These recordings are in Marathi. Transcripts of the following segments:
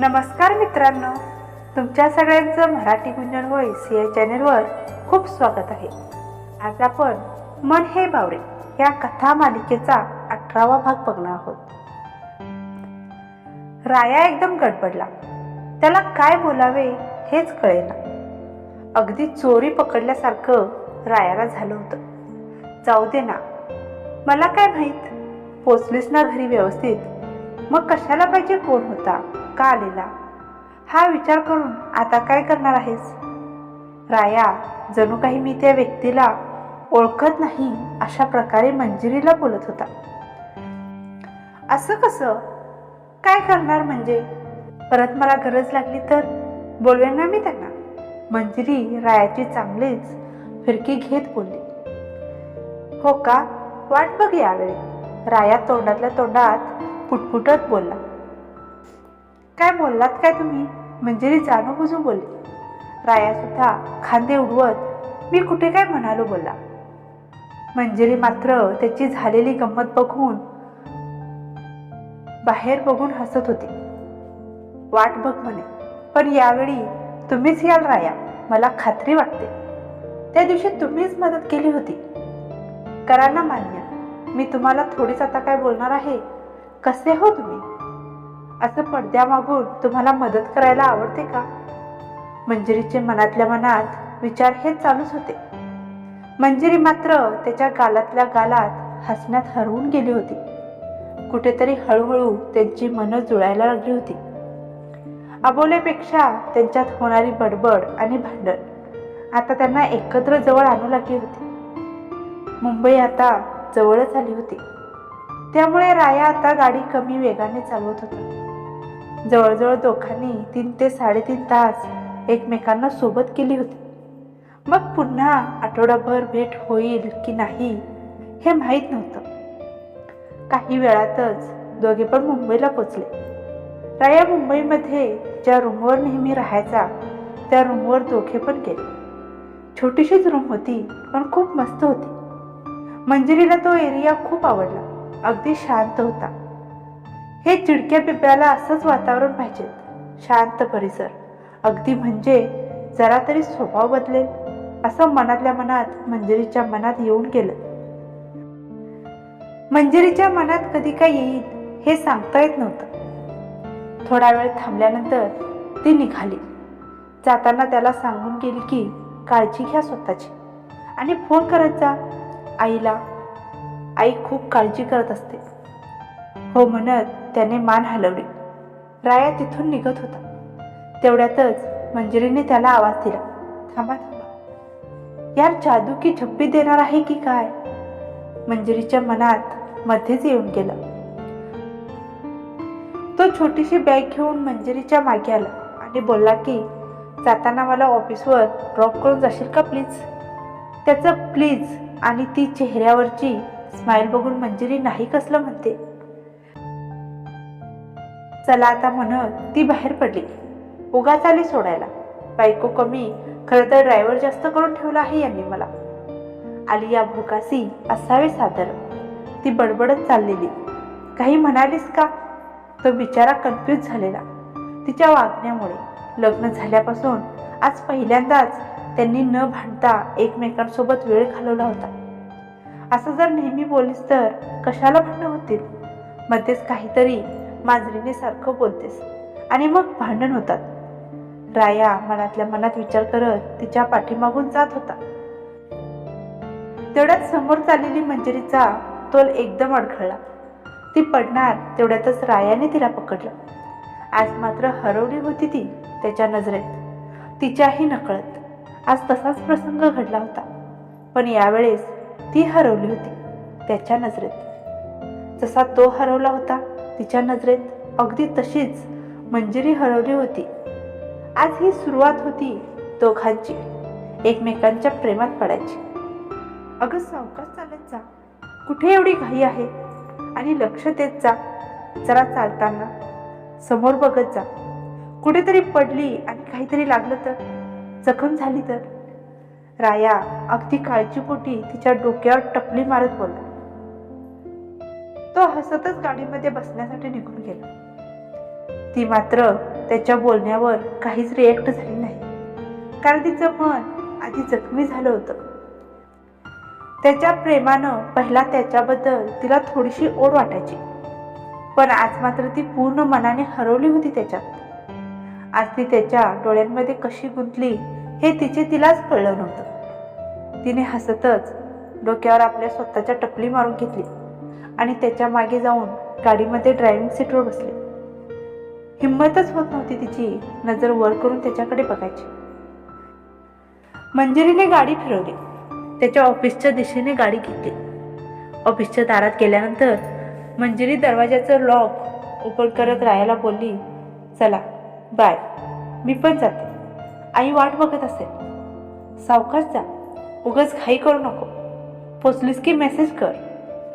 नमस्कार मित्रांनो. तुमच्या सगळ्यांचं मराठी गुंजन व्हॉइस या चॅनेलवर खूप स्वागत आहे. आज आपण मन हे बावरे या कथा मालिकेचा अठरावा भाग बघणार आहोत. राया एकदम गडबडला. त्याला काय बोलावे हेच कळेना. अगदी चोरी पकडल्यासारखं रायाला झालं होतं. जाऊ दे ना. मला काय माहीत? पोचलीस ना घरी व्यवस्थित? मग कशाला पाहिजे कोण होता? का आलेला? हा विचार करून आता काय करणार आहेस? राया जणू काही मी त्या व्यक्तीला ओळखत नाही अशा प्रकारे मंजिरीला बोलत होता. असं कसं? काय करणार म्हणजे? परत मला गरज लागली तर बोलवेन ना मी त्यांना? मंजिरी रायाची चांगलीच फिरकी घेत बोलली. हो का? वाट बघ यावेळी. राया तोंडातल्या तोंडात पुटपुटत बोलला. काय बोललात काय तुम्ही? मंजिरी जाणू बुजू बोलली. राया सुद्धा खांदे उडवत मी कुठे काय म्हणालो? बोलला. मंजिरी मात्र त्याची झालेली गंमत बघून बाहेर बघून हसत होती. वाट बघ म्हणे पण यावेळी तुम्हीच याल राया मला खात्री वाटते. त्या दिवशी तुम्हीच मदत केली होती. करा ना मान्य मी तुम्हाला थोडीच आता काय बोलणार आहे कसे हो तुम्ही? असं पडद्यामागून तुम्हाला मदत करायला आवडते का? मंजिरीचे मनातल्या मनात विचार हेच चालूच होते. मंजिरी मात्र त्याच्या गालातल्या गालात हसण्यात हरवून गेली होती. कुठेतरी हळूहळू त्यांची मनं जुळायला लागली होती. अबोल्यापेक्षा त्यांच्यात होणारी बडबड आणि भांडण आता त्यांना एकत्र जवळ आणू लागली होती. मुंबई आता जवळच आली होती. त्यामुळे राया आता गाडी कमी वेगाने चालवत होता जवळजवळ दोघांनी तीन ते साडेतीन तास एकमेकांना सोबत केली होती. मग पुन्हा आठवडाभर भेट होईल की नाही हे माहीत नव्हतं. काही वेळातच दोघे पण मुंबईला पोचले. राया मुंबईमध्ये ज्या रूमवर नेहमी राहायचा त्या रूमवर दोघे पण गेले. छोटीशीच रूम होती पण खूप मस्त होती. मंजिरीला तो एरिया खूप आवडला. अगदी शांत होता. हे चिडक्या पिंपळ्याला असंच वातावरण पाहिजेत शांत परिसर. अगदी म्हणजे जरा तरी स्वभाव बदलेल असं मनातल्या मनात मंजिरीच्या मनात येऊन गेलं. मंजिरीच्या मनात कधी काय येईल हे सांगता येत नव्हतं. थोडा वेळ थांबल्यानंतर ती निघाली. जाताना त्याला सांगून गेली की काळजी घ्या स्वतःची. आणि फोन करत जा. आईला आई खूप काळजी करत असते. हो म्हणत त्याने मान हलवली. राया तिथून निघत होता. तेवढ्यातच मंजिरीने त्याला आवाज दिला. थांबा थांबा. यार जादू की झप्पी देणार आहे की काय? मंजिरीच्या मनात मध्येच येऊन गेलं. तो छोटीशी बॅग घेऊन मंजिरीच्या मागे आला आणि बोलला की जाताना मला ऑफिसवर ड्रॉप करून जाशील का प्लीज? त्याचं प्लीज आणि ती चेहऱ्यावरची स्माइल बघून मंजिरी नाही कसलं म्हणते. चला आता म्हणत ती बाहेर पडली. उगाच आली सोडायला. बायको कमी खरं तर ड्रायव्हर जास्त करून ठेवला आहे यांनी मला. आली या भोकासी असावे सादर. ती बडबडत चाललेली. काही म्हणालीस का? तो बिचारा कन्फ्यूज झालेला. तिच्या वागण्यामुळे. लग्न झाल्यापासून आज पहिल्यांदाच त्यांनी न भांडता एकमेकांसोबत वेळ घालवला होता. असं जर नेहमी बोललीस तर कशाला भांडणं होतील? मध्येच काहीतरी मांजरीने सारखं बोलतेस आणि मग भांडण होतात. राया मनातल्या मनात विचार करत तिच्या पाठीमागून जात होता. तेवढ्यात समोर चाललेली मंजिरीचा तोल एकदम अडखळला. ती पडणार तेवढ्यातच रायाने तिला पकडलं. आज मात्र हरवली होती ती त्याच्या नजरेत. तिच्याही नकळत. आज तसाच प्रसंग घडला होता. पण यावेळेस ती हरवली होती त्याच्या नजरेत. जसा तो हरवला होता तिच्या नजरेत अगदी तशीच मंजिरी हरवली होती. आज ही सुरुवात होती दोघांची एकमेकांच्या प्रेमात पडायची. अगं सावकाश चालत जा. कुठे एवढी घाई आहे? आणि लक्ष देत जा. जरा चालताना. समोर बघत जा. कुठेतरी पडली आणि काहीतरी लागलं तर? जखम झाली तर? राया अगदी काळजीपोटी तिच्या डोक्यावर टपली मारत बोलला. तो हसतच गाडीमध्ये बसण्यासाठी निघून गेला. ती मात्र त्याच्या बोलण्यावर काहीच रिॲक्ट झाली नाही. कारण तिचं मन आधी जखमी झालं होतं. त्याच्या प्रेमानं पहिला त्याच्याबद्दल तिला थोडीशी ओढ वाटायची. पण आज मात्र ती पूर्ण मनाने हरवली होती त्याच्यात. आज ती त्याच्या डोळ्यांमध्ये कशी गुंतली हे तिचे तिलाच कळलं नव्हतं. तिने हसतच डोक्यावर आपल्या स्वतःच्या टपली मारून घेतली आणि त्याच्यामागे जाऊन गाडीमध्ये ड्रायव्हिंग सीटवर बसले. हिंमतच होत नव्हती तिची नजर वर करून त्याच्याकडे बघायची. मंजिरीने गाडी फिरवली. त्याच्या ऑफिसच्या दिशेने गाडी घेतली. ऑफिसच्या दारात गेल्यानंतर मंजिरी दरवाजाचं लॉक ओपन करत रायाला बोलली चला बाय मी पण जाते. आई वाट बघत असेल. सावकाश जा. उगाच घाई करू नको. पोचलीस की मेसेज कर.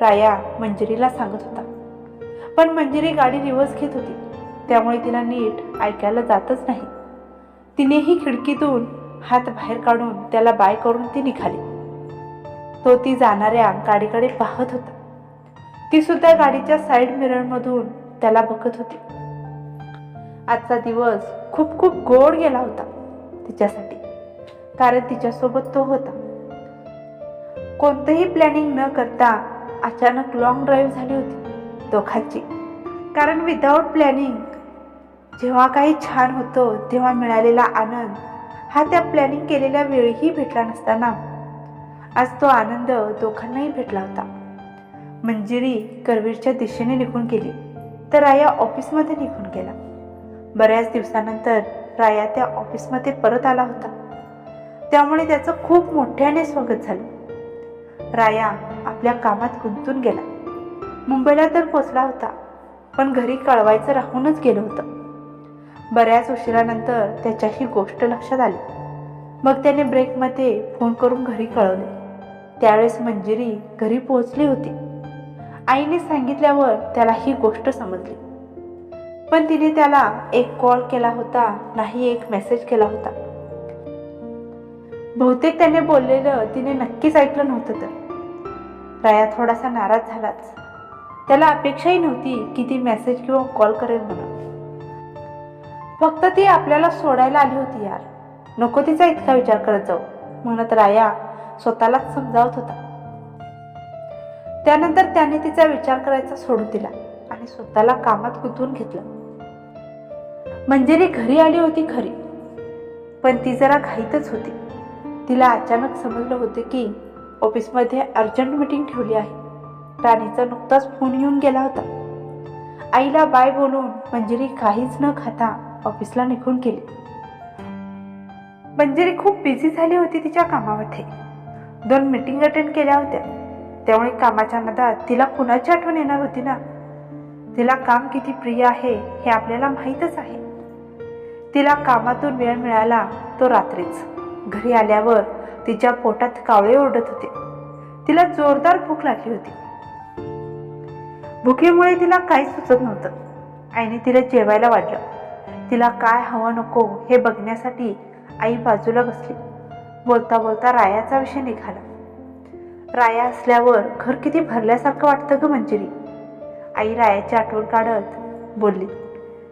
राया मंजिरीला सांगत होता. पण मंजिरी गाडी रिव्हर्स घेत होती. त्यामुळे तिला नीट ऐकायला जातच नाही. तिनेही खिडकीतून हात बाहेर काढून त्याला बाय करून ती निघाली. तो ती जाणाऱ्या गाडीकडे पाहत होता. ती सुद्धा गाडीच्या साईड मिररमधून त्याला बघत होती. आजचा दिवस खूप खूप गोड गेला होता. तिच्यासाठी. कारण तिच्यासोबत तो होता. कोणतंही प्लॅनिंग न करता अचानक लॉंग ड्राईव्ह झाली होती दोघांची. कारण विदाऊट प्लॅनिंग जेव्हा काही छान होतं तेव्हा मिळालेला आनंद हा त्या प्लॅनिंग केलेल्या वेळीही भेटला नसताना. आज तो आनंद दोघांनाही भेटला होता. मंजिरी करवीरच्या दिशेने निघून गेली तर आया ऑफिसमध्ये निघून गेला. बऱ्याच दिवसानंतर राया त्या ऑफिसमध्ये परत आला होता. त्यामुळे त्याचं खूप मोठ्याने स्वागत झालं. राया आपल्या कामात गुंतून गेला. मुंबईला तर पोचला होता पण घरी कळवायचं राहूनच गेलं होतं. बऱ्याच उशिरानंतर त्याच्या ही गोष्ट लक्षात आली. मग त्याने ब्रेकमध्ये फोन करून घरी कळवले. त्यावेळेस मंजिरी घरी पोहोचली होती. आईने सांगितल्यावर त्याला ही गोष्ट समजली. पण तिने त्याला एक कॉल केला होता नाही एक मेसेज केला होता. बहुतेक त्याने बोललेलं तिने नक्कीच ऐकलं नव्हतं तर. राया थोडासा नाराज झालाच. त्याला अपेक्षाही नव्हती की ती मेसेज किंवा कॉल करेल म्हणून. फक्त ती आपल्याला सोडायला आली होती यार. नको तिचा इतका विचार करत जाऊ म्हणत राया स्वतःलाच समजावत होता. त्यानंतर त्याने तिचा विचार करायचा सोडून दिला आणि स्वतःला कामात गुंतवून घेतलं. म्हणजे मंजिरी घरी आली होती खरी. पण ती जरा घाईतच होती. तिला अचानक समजलं होतं की ऑफिसमध्ये अर्जंट मीटिंग ठेवली आहे. राणीचा नुकताच फोन येऊन गेला होता. आईला बाय बोलून मंजिरी काहीच न खाता ऑफिसला निघून गेली. मंजिरी खूप बिझी झाली होती तिच्या कामामध्ये. दोन मीटिंग अटेंड केल्या होत्या. त्यामुळे कामाच्या नदात तिला कुणाची आठवण येणार होती ना? तिला काम किती प्रिय आहे हे आपल्याला माहीतच आहे. तिला कामातून वेळ मिळाला तो रात्रीच. घरी आल्यावर तिच्या पोटात कावळे ओरडत होते. तिला जोरदार भूक लागली होती. भुकेमुळे तिला काहीच सुचत नव्हतं. आईने तिला जेवायला वाटलं तिला काय हवं नको हे बघण्यासाठी आई बाजूला बसली. बोलता बोलता रायाचा विषय निघाला. राया असल्यावर घर किती भरल्यासारखं वाटतं ग मंजिरी. आई रायाची आठवण काढत बोलली.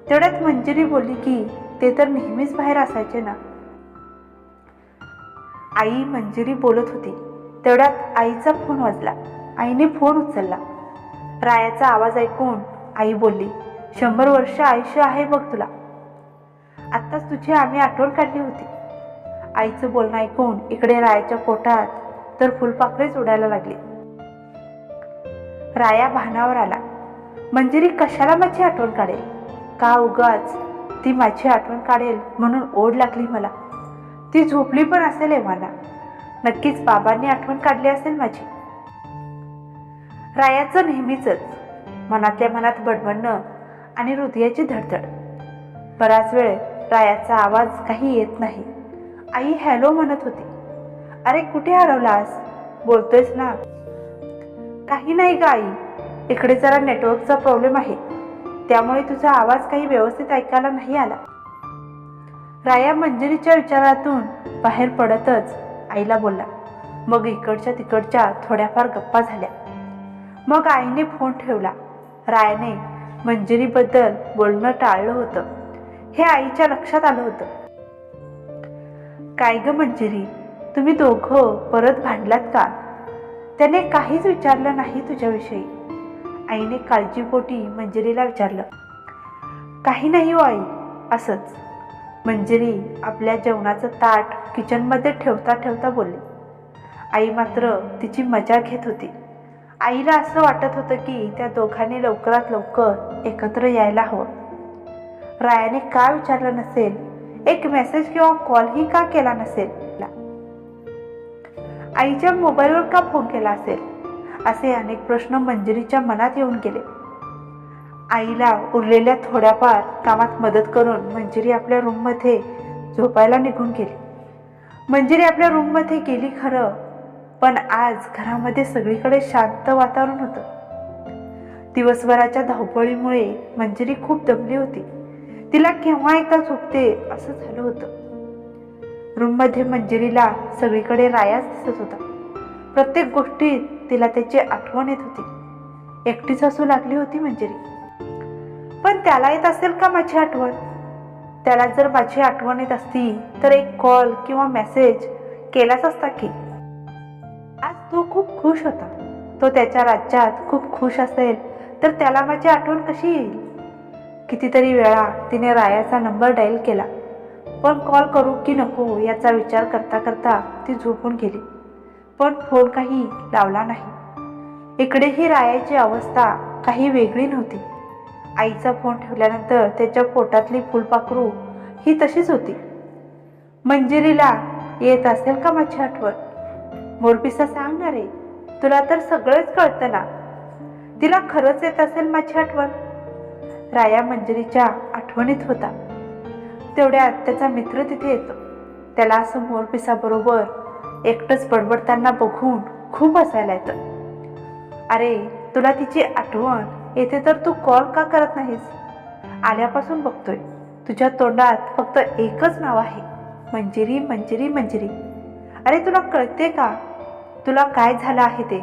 तेवढ्यात मंजिरी बोलली की ते तर नेहमीच बाहेर असायचे ना. आई मंजिरी बोलत होती. तेवढ्यात आईचा फोन वाजला. आईने फोन उचलला. रायाचा आवाज ऐकून आई बोलली शंभर वर्ष आयुष्य आहे बघ तुला. आत्ताच तुझी आम्ही आठवण काढली होती. आईचं बोलणं ऐकून इकडे रायाच्या पोटात तर फुलपाखरेच उडायला लागली. राया भानावर आला. मंजिरी कशाला माझी आठवण काढेल? का उगाच ती माझी आठवण काढेल म्हणून ओढ लागली मला. ती झोपली पण असेल एव्हाना नक्कीच बाबांनी आठवण काढली असेल माझी. रायाचं नेहमीच मनातल्या मनात बडबडणं आणि हृदयाची धडधड. बराच वेळ रायाचा आवाज काही येत नाही. आई हॅलो म्हणत होती. अरे कुठे हरवलास? बोलतोयस ना. काही नाही गाई आई. इकडे जरा नेटवर्कचा प्रॉब्लेम आहे. त्यामुळे तुझा आवाज काही व्यवस्थित ऐकायला नाही आला. राया मंजिरीच्या विचारातून बाहेर पडतच आईला बोलला. मग इकडच्या तिकडच्या थोड्याफार गप्पा झाल्या. मग आईने फोन ठेवला. रायाने मंजिरीबद्दल बोलणं टाळलं होतं. हे आईच्या लक्षात आलं होतं. काय ग मंजिरी? तुम्ही दोघं परत भांडलात का? त्याने काहीच विचारलं नाही तुझ्याविषयी. आईने काळजीपोटी मंजिरीला विचारलं काही नाही हो आई असंच मंजिरी आपल्या जेवणाचं ताट किचनमध्ये ठेवता ठेवता बोलली. आई मात्र तिची मजा घेत होती. आईला असं वाटत होतं की त्या दोघांनी लवकरात लवकर एकत्र यायला हवं. रायाने का विचारलं नसेल? एक मेसेज किंवा कॉलही का केला नसेल? आईच्या मोबाईलवर का फोन केला असेल? असे अनेक प्रश्न मंजिरीच्या मनात येऊन गेले. आईला उरलेल्या थोड्याफार कामात मदत करून मंजिरी आपल्या रूममध्ये झोपायला निघून गेली. मंजिरी आपल्या रूममध्ये गेली खरं पण आज घरामध्ये सगळीकडे शांत वातावरण होतं. दिवसभराच्या धावपळीमुळे मंजिरी खूप दमली होती. तिला केव्हा एकदा झोपते असं झालं होतं. रूममध्ये मंजिरीला सगळीकडे रायाच दिसत होता. प्रत्येक गोष्टीत तिला त्याची आठवण येत होती. एकटीच असू लागली होती मंजिरी. पण त्याला येत असेल का माझी आठवण? त्याला जर माझी आठवण येत असती तर एक कॉल किंवा मेसेज केलाच असता की. आज तो खूप खुश होता. तो त्याच्या राज्यात खूप खुश असेल तर त्याला माझी आठवण कशी येईल? कितीतरी वेळा तिने रायाचा नंबर डायल केला. पण कॉल करू की नको याचा विचार करता करता ती झोपून गेली. पण फोन काही लावला नाही. इकडेही रायाची अवस्था काही वेगळी नव्हती. आईचा फोन ठेवल्यानंतर त्याच्या पोटातली फुलपाखरू ही तशीच होती. मंजिरीला येत असेल का माझी आठवण? मोरपिसा सांगणारे तुला तर सगळंच कळतं ना. तिला खरंच येत असेल माझी आठवण? राया मंजिरीच्या आठवणीत होता. तेवढ्यात त्याचा मित्र तिथे येतो. त्याला असं मोरपिसाबरोबर एकटंच बडबडताना बघून खूप हसायला येतं. अरे तुला तिची आठवण येते तर तू कॉल का करत नाहीस? आल्यापासून बघतोय. तुझ्या तोंडात फक्त एकच नाव आहे. मंजिरी मंजिरी मंजिरी. अरे तुला कळते का? तुला काय झालं आहे ते?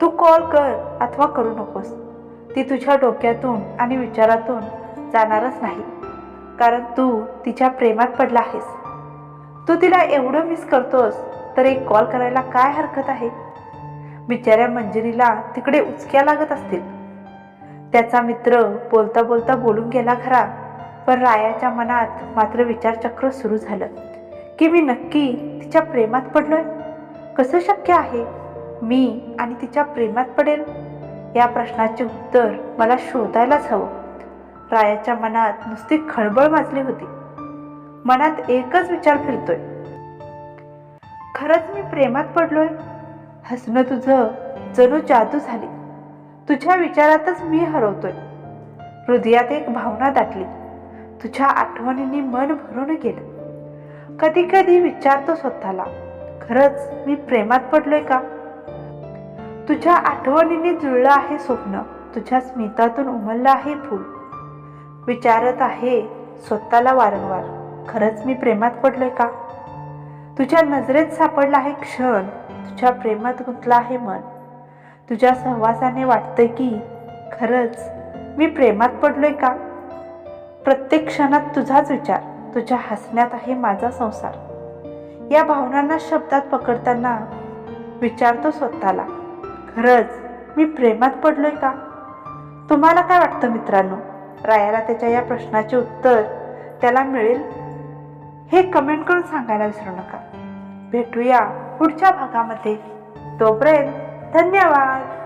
तू कॉल कर अथवा करू नकोस. ती तुझ्या डोक्यातून आणि विचारातून जाणारच नाही. कारण तू तिच्या प्रेमात पडला आहेस. तू तिला एवढं मिस करतोस तर एक कॉल करायला काय हरकत आहे? बिचाऱ्या मंजिरीला तिकडे उचक्या लागत असतील. त्याचा मित्र बोलता बोलता बोलून गेला खरा पण रायाच्या मनात मात्र विचारचक्र सुरू झालं की मी नक्की तिच्या प्रेमात पडलोय? कसं शक्य आहे? मी आणि तिच्या प्रेमात पडेल? या प्रश्नाचे उत्तर मला शोधायलाच हवं. रायाच्या मनात नुसती खळबळ माजली होती. मनात एकच विचार फिरतोय. खरंच मी प्रेमात पडलोय? हसणं तुझं जणू जादू झाली. तुझ्या विचारातच मी हरवतोय. हृदयात एक भावना दाटली. तुझ्या आठवणींनी मन भरून गेलं. कधी कधी विचारतो स्वतःला खरंच मी प्रेमात पडलोय का? तुझ्या आठवणींनी जुळलं आहे स्वप्न तुझ्या स्मितातून उमललं आहे फूल. विचारत आहे स्वतःला वारंवार. खरंच मी प्रेमात पडलोय का? तुझ्या नजरेत सापडला आहे क्षण तुझ्या प्रेमात गुंतला आहे मन. तुझ्या सहवासाने वाटतंय की खरंच मी प्रेमात पडलोय का? प्रत्येक क्षणात तुझाच विचार तुझ्या हसण्यात आहे माझा संसार. या भावनांना शब्दात पकडताना विचारतो स्वतःला खरंच मी प्रेमात पडलोय का? तुम्हाला काय वाटतं मित्रांनो? रायाला त्याच्या या प्रश्नाचे उत्तर त्याला मिळेल? हे कमेंट करून सांगायला विसरू नका. भेटूया पुढच्या भागामध्ये. तोपर्यंत धन्यवाद.